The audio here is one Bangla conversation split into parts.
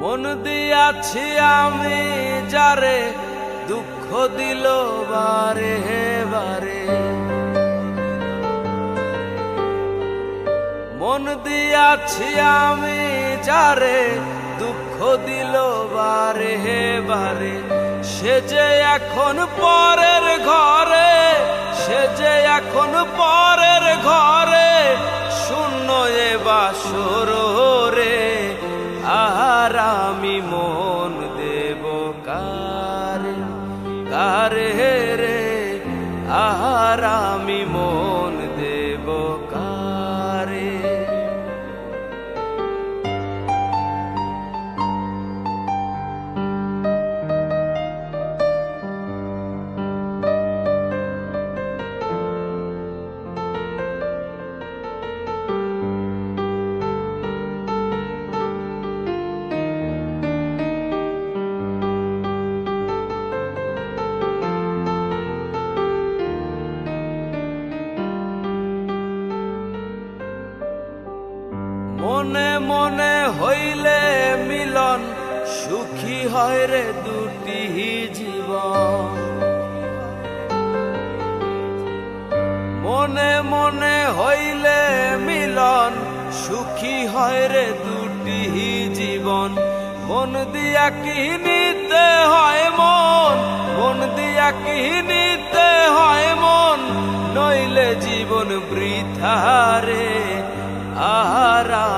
মন দিয়াছি আমি, যারে দুঃখ দিল বারে বারে। মন দিয়াছি আমি, যারে দুঃখ দিল বারে বারে। সে যে এখন পরের ঘরে আমি মন দেব কার? হে রে? আহার আমি মনে মনে হইলে মিলন, সুখী হয় রে দুটি জীবন। মনে মনে হইলে মিলন, সুখী হয় রে দুটি জীবন। মন দিয়া কি নিতে হয় মন মন দিয়া কি নিতে হয় মন, নইলে জীবন বৃথারে আর আমি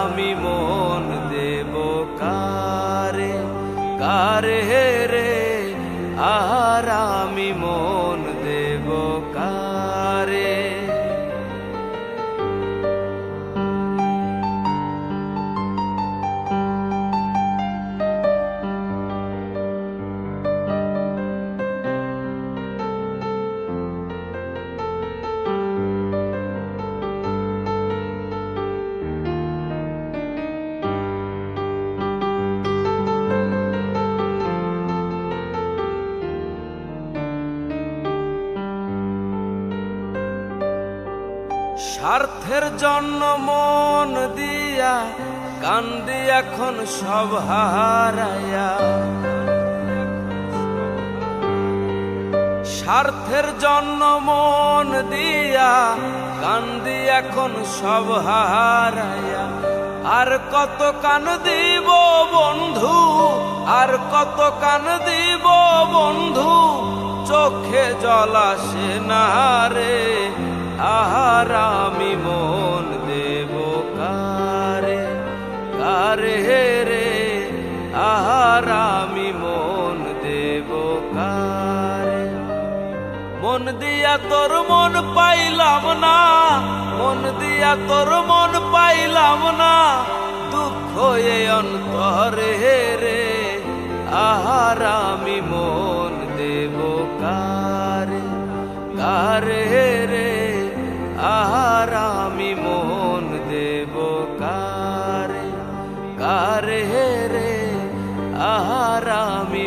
আমি মন স্বার্থের জন্য মন দিয়া কান্দি এখন সব হারায়া স্বার্থের জন্য মন দিয়া কান্দি এখন সব হারায়া আর কত কান দিব বন্ধু, আর কত কান দিব বন্ধু, চোখে জল আসে না রে। আহার আমি মন দেব কারে? কারে রে? আহার আমি মন দেব কারে? মন দিয়া তোর মন পাইলাম না, মন দিয়া তোর মন পাইলাম না, দুঃখ এ অন্তরে রে আহার আমি মন দেব কারে? কারে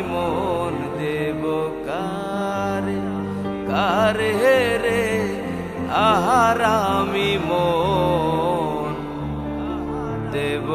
মন দেব কার কারে রে আহারামি মন দেব